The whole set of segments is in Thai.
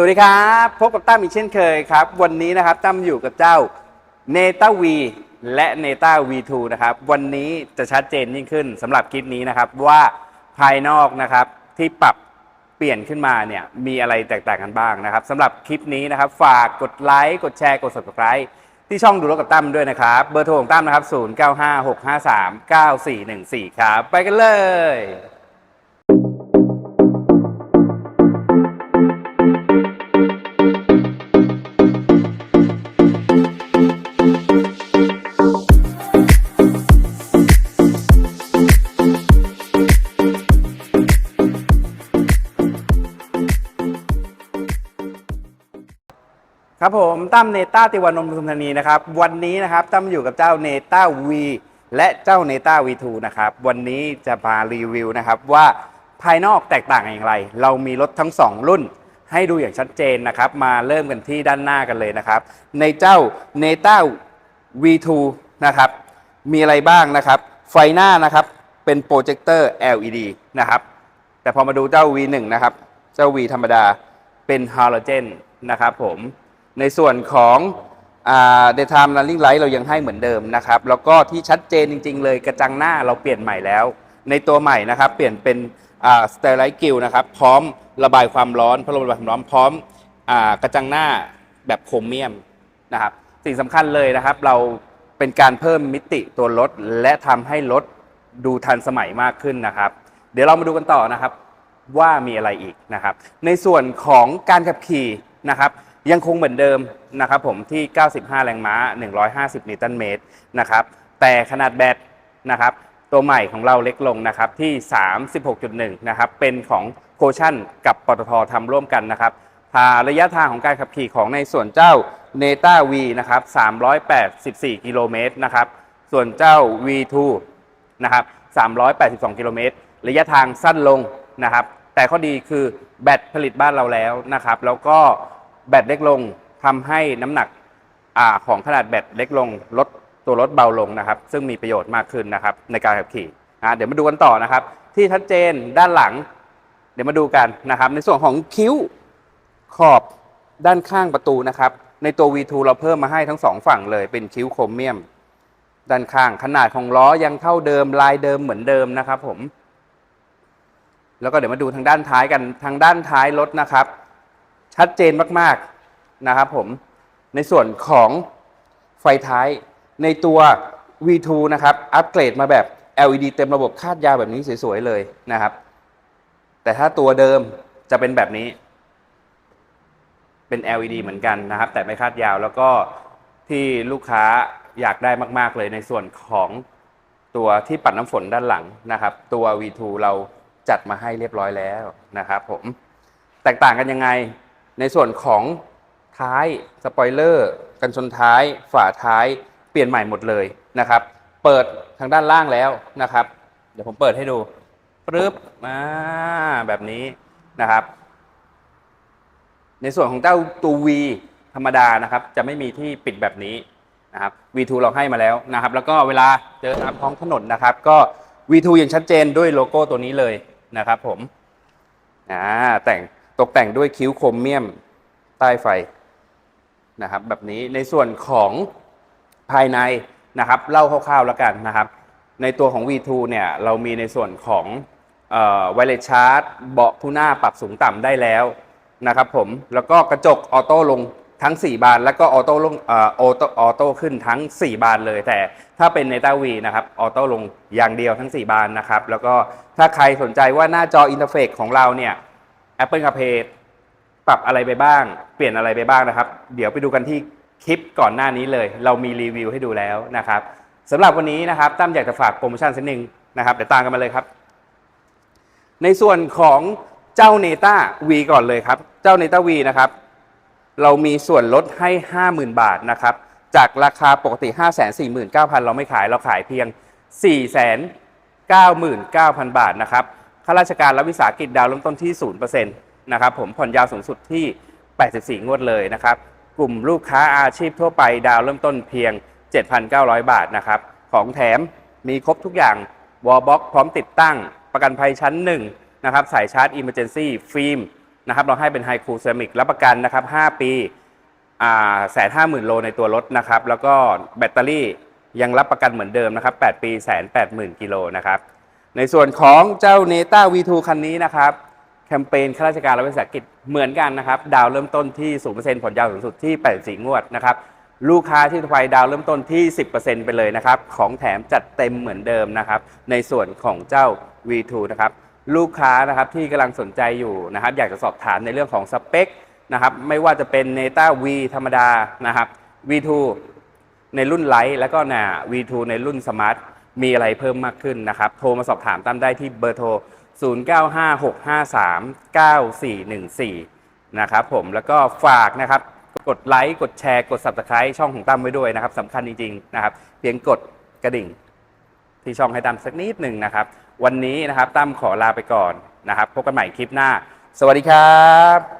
สวัสดีครับ พบกับตั้มอีกเช่นเคยครับ วันนี้นะครับตั้มอยู่กับเจ้าเนต้าวีและเนต้า V2 นะครับ วันนี้จะชัดเจนยิ่งขึ้นสำหรับคลิปนี้นะครับว่าภายนอกนะครับที่ปรับเปลี่ยนขึ้นมาเนี่ยมีอะไรแตกต่างกันบ้างนะครับสำหรับคลิปนี้นะครับฝากกดไลค์กดแชร์กด subscribe ที่ช่องดูรถกับตั้มด้วยนะครับ เบอร์โทรของตั้มนะครับ 0956539414 ครับ ไปกันเลย ครับผมตั้มเนต้าติวานนท์ปทุมธานีนะครับ วันนี้นะครับตั้มอยู่กับเจ้าเนต้า V และเจ้าเนต้า V2 นะครับวันนี้จะมารีวิวนะครับว่าภายนอกแตกต่างอย่างไร เรามีรถทั้ง 2 รุ่น ให้ดูอย่างชัดเจนนะครับ มาเริ่มกันที่ด้านหน้ากันเลยนะครับ ในเจ้าเนต้า V2 นะครับ มีอะไรบ้างนะครับ ไฟหน้านะครับเป็นโปรเจคเตอร์ LED นะครับ แต่พอมาดูเจ้า V1 นะครับ เจ้า V ธรรมดาเป็นฮาโลเจนนะครับผม ในส่วนของเดทาม running light เรายังให้เหมือนเดิมนะครับ แล้วก็ที่ชัดเจนจริง ๆ เลยกระจังหน้าเราเปลี่ยนใหม่แล้ว ในตัวใหม่นะครับเปลี่ยนเป็นสเตอร์ไลท์กิลนะครับพร้อมระบายความร้อนพัดลมระบายความร้อนพร้อมอกระจังหน้าแบบโครเมียมนะครับสิ่งสำคัญเลยนะครับ เราเป็นการเพิ่มมิติตัวรถ และทำให้รถดูทันสมัยมากขึ้นนะครับ เดี๋ยวเรามาดูกันต่อนะครับว่ามีอะไรอีกนะครับ ในส่วนของการขับขี่นะครับ ยังคงเหมือนเดิมนะครับผมที่ 95 แรงม้า 150 นิวตันเมตรนะครับแต่ขนาดแบตนะครับตัวใหม่ของเราเล็กลงนะครับที่ 36.1 นะครับเป็นของโคชั่นกับปตททำร่วมกันนะครับพาระยะทางของการขับขี่ของในส่วนเจ้าเนต้า V นะครับ 384 กิโลเมตรนะครับ ส่วนเจ้า V2 นะครับ 382 กิโลเมตร ระยะทางสั้นลงนะครับ แต่ข้อดีคือแบตผลิตบ้านเราแล้วนะครับ แล้วก็ แบตเล็กลงทำให้น้ำหนักอของขนาดแบตเล็กลงลดตัวรถเบาลงนะครับ ซึ่งมีประโยชน์มากขึ้นนะครับในการขับขี่นะเดี๋ยวมาดูกันต่อนะครับ ที่ชัดเจนด้านหลัง เดี๋ยวมาดูกันนะครับ ในส่วนของคิ้วขอบด้านข้างประตูนะครับ ในตัว V2 เราเพิ่มมาให้ทั้งสองฝั่งเลยเป็นคิ้วโครเมียม ด้านข้างขนาดของล้อยังเท่าเดิมลายเดิมเหมือนเดิมนะครับผม แล้วก็เดี๋ยวมาดูทางด้านท้ายกันทางด้านท้ายรถนะครับ ชัดเจนมากๆนะครับผมในส่วนของไฟท้ายในตัว V2 นะครับอัปเกรดมาแบบ LED เต็มระบบคาดยาวแบบนี้สวยๆเลยนะครับ แต่ถ้าตัวเดิมจะเป็นแบบนี้ เป็น LED เหมือนกันนะครับ แต่ไม่คาดยาวแล้วก็ที่ลูกค้าอยากได้มากๆเลยในส่วนของตัวที่ปัดน้ำฝนด้านหลังนะครับ ตัว V2 เราจัดมาให้เรียบร้อยแล้วนะครับผมแตกต่างกันยังไง ในส่วนของท้ายสปอยเลอร์กันชนท้ายฝาท้ายเปลี่ยนใหม่หมดเลยนะครับ เปิดทางด้านล่างแล้วนะครับ เดี๋ยวผมเปิดให้ดูปึ๊บมาแบบนี้นะครับ ในส่วนของเจ้าตัว V ธรรมดานะครับ จะไม่มีที่ปิดแบบนี้นะครับ V2 เราให้มาแล้วนะครับ แล้วก็เวลาเจอตามท้องถนนนะครับ ก็ V2 ยังชัดเจนด้วยโลโก้ตัวนี้เลยนะครับ ผมอ่าแต่ง ตกแต่งด้วยคิ้วโครเมียมใต้ไฟนะครับ แบบนี้ในส่วนของภายในนะครับเล่าคร่าวๆแล้วกันนะครับ ในตัวของ V2 เนี่ยเรามีในส่วนของไวเลสชาร์จเบาะผู้หน้าปรับสูงต่ำได้แล้วนะครับผมแล้วก็กระจกออโต้ลงทั้ง 4 บาน แล้วก็ออโต้ลงออออโต้ออโต้ขึ้นทั้ง 4 บานเลย แต่ถ้าเป็นในต้าวีนะครับออโต้ลงอย่างเดียวทั้ง 4 บานนะครับ แล้วก็ถ้าใครสนใจว่าหน้าจออินเทอร์เฟซของเราเนี่ย Apple CarPlay ปรับอะไรไปบ้าง เปลี่ยนอะไรไปบ้างนะครับ เดี๋ยวไปดูกันที่คลิปก่อนหน้านี้เลย เรามีรีวิวให้ดูแล้วนะครับสำหรับวันนี้นะครับตั้มอยากจะฝากโปรโมชั่นสักหนึ่งนะครับเดี๋ยวตามกันมาเลยครับ ในส่วนของเจ้าเนต้าวีก่อนเลยครับ เจ้าเนต้าวีนะครับเรามีส่วนลดให้ 50,000 บาทนะครับ จากราคาปกติ 549,000 เราไม่ขาย เราขายเพียง 499,000 บาทนะครับ ข้าราชการและวิสาหกิจดาวเริ่มต้นที่ 0%นะครับผมผ่อนยาวสูงสุดที่ 84 งวดเลยนะครับ กลุ่มลูกค้าอาชีพทั่วไปดาวเริ่มต้นเพียง 7,900 บาทนะครับ ของแถมมีครบทุกอย่างวอลบ็อกพร้อมติดตั้ง ประกันภัยชั้น 1 นะครับ สายชาร์จ Emergency ฟิล์มนะครับเราให้เป็นไฮคูเซรามิกรับประกันนะครับ 5 ปีแสนห้าหมื่นโลในตัวรถนะครับ แล้วก็แบตเตอรี่ยังรับประกันเหมือนเดิมนะครับ 8 ปีแสนแปดหมื่นกิโลนะครับ ในส่วนของเจ้า Neta V2 คันนี้นะครับ แคมเปญข้าราชการและวิสาหกิจเหมือนกันนะครับ ดาวเริ่มต้นที่ 0%ผลยาวสูงสุดที่ 84 งวดนะครับ ลูกค้าที่ไฟดาวเริ่มต้นที่ 10%ไปเลยนะครับ ของแถมจัดเต็มเหมือนเดิมนะครับ ในส่วนของเจ้า V2 นะครับ ลูกค้านะครับที่กำลังสนใจอยู่นะครับ อยากจะสอบถามในเรื่องของสเปคนะครับ ไม่ว่าจะเป็น Neta V ธรรมดานะครับ V2 ในรุ่นไลท์แล้วก็นะ V2 ในรุ่นสมาร์ท มีอะไรเพิ่มมากขึ้นนะครับโทรมาสอบถามตามได้ที่เบอร์โทร 0956539414 นะครับผมแล้วก็ฝากนะครับกดไลค์กดแชร์กด Subscribe ช่องของตั้มไว้ด้วยนะครับสำคัญจริงๆนะครับเพียงกดกระดิ่ง ที่ช่องให้ตั้มสักนิดหนึ่งนะครับ วันนี้นะครับตั้มขอลาไปก่อนนะครับ พบกันใหม่คลิปหน้า สวัสดีครับ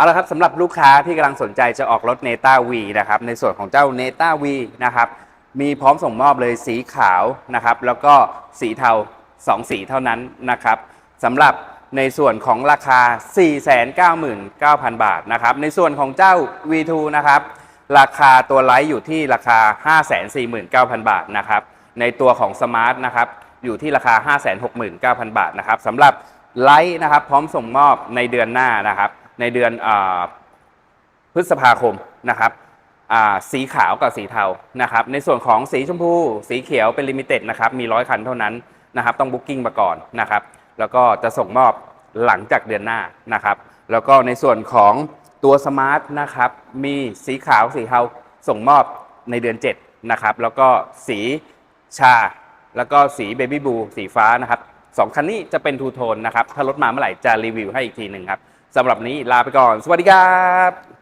เอาละครับสำหรับลูกค้าที่กำลังสนใจจะออกรถ Neta V นะครับในส่วนของเจ้า Neta V นะครับมีพร้อมส่งมอบเลยสีขาวนะครับ แล้วก็สีเทา2สีเท่านั้นนะครับสำหรับในส่วนของราคา 499,000 บาทนะครับ ในส่วนของเจ้า V2 นะครับ ราคาตัวไลท์อยู่ที่ราคา 549,000 บาทนะครับ ในตัวของสมาร์ทนะครับ อยู่ที่ราคา 569,000 บาทนะครับสำหรับไลท์นะครับ พร้อมส่งมอบในเดือนหน้านะครับ ในเดือนอพฤษภาคมนะครับสีขาวกับสีเทานะครับ ในส่วนของสีชมพู สีเขียวเป็นลิมิเต็ดนะครับ มีร้อยคันเท่านั้นนะครับ ต้องบุ๊กิ้งมาก่อนนะครับ แล้วก็จะส่งมอบหลังจากเดือนหน้านะครับ แล้วก็ในส่วนของตัวสมาร์ทนะครับ มีสีขาวสีเทาส่งมอบในเดือน 7 นะครับ แล้วก็สีชา แล้วก็สีเบบี้บูสีฟ้านะครับสองคันนี้จะเป็นทูโทนนะครับ ถ้ารถมาเมื่อไหร่จะรีวิวให้อีกทีหนึ่งครับ สำหรับนี้ลาไปก่อน สวัสดีครับ